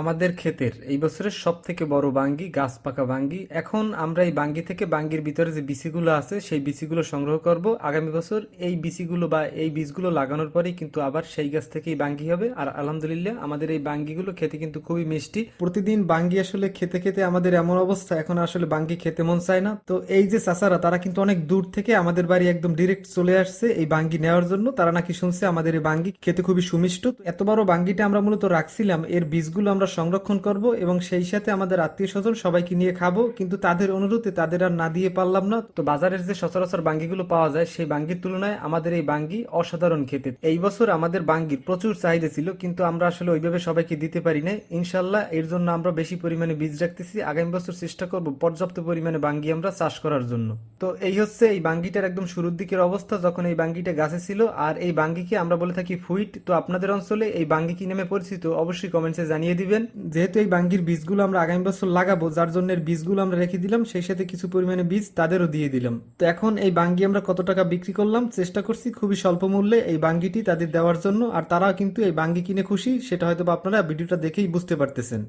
আমাদের ক্ষেতের এই বছরের সব থেকে বড় বাঙ্গি, গাছ পাকা বাঙ্গি। এখন আমরা এই বাঙ্গি থেকে বাঙ্গির ভিতরে যে বিচিগুলো আছে, সেই বিচিগুলো সংগ্রহ করব। আগামী বছর এই বিচিগুলো বা এই বীজগুলো লাগানোর পরেই কিন্তু আবার সেই গাছ থেকেই বাঙ্গি হবে। আর আলহামদুলিল্লাহ, আমাদের এই বাঙ্গিগুলো খেতে কিন্তু খুবই মিষ্টি। প্রতিদিন বাঙ্গি আসলে খেতে খেতে আমাদের এমন অবস্থা, এখন আসলে বাঙ্গি খেতে মন চায় না। তো এই যে চাচারা, তারা কিন্তু অনেক দূর থেকে আমাদের বাড়ি একদম ডিরেক্ট চলে আসছে এই বাঙ্গি নেওয়ার জন্য। তারা নাকি শুনছে আমাদের এই বাঙ্গি খেতে খুবই সুমিষ্ট। এত বড় বাঙ্গিটা আমরা মূলত রাখছিলাম, এর বীজগুলো আমরা সংরক্ষণ করব এবং সেই সাথে আমাদের আত্মীয় স্বজন সবাইকে নিয়ে খাব। কিন্তু তাদের অনুরোধে তাদের আর না দিয়ে পারলাম না। তো বাজারের যে সচরাচর বাঙ্গিগুলো পাওয়া যায়, সেই বাঙ্গির তুলনায় আমাদের এই বাঙ্গি অসাধারণ খেতে। এই বছর আমাদের বাঙ্গির প্রচুর চাহিদা ছিল, কিন্তু আমরা আসলে ওইভাবে সবাইকে দিতে পারি না ইনশাল্লাহ এর জন্য আমরা বেশি পরিমাণে বীজ রাখতেছি। আগামী বছর চেষ্টা করব পর্যাপ্ত পরিমাণে বাঙ্গি আমরা চাষ করার জন্য। তো এই হচ্ছে এই বাঙ্গিটার একদম শুরুর দিকের অবস্থা, যখন এই বাঙ্গিটা গাছে ছিল। আর এই বাঙ্গিকে আমরা বলে থাকি ফুইট। তো আপনাদের অঞ্চলে এই বাঙ্গি কি নামে পরিচিত অবশ্যই কমেন্টসে জানিয়ে দিবেন। যেহেতু এই বাঙ্গির বীজগুলো আমরা আগামী বছর লাগাবো, যার জন্য এর বীজগুলো আমরা রেখে দিলাম, সেই সাথে কিছু পরিমাণে বীজ তাদেরও দিয়ে দিলাম। তো এখন এই বাঙ্গি আমরা কত টাকা বিক্রি করলাম? চেষ্টা করছি খুবই স্বল্প মূল্যে এই বাঙ্গিটি তাদের দেওয়ার জন্য, আর তারাও কিন্তু এই বাঙ্গি কিনে খুশি, সেটা হয়তো আপনারা ভিডিওটা দেখেই বুঝতে পারতেছেন।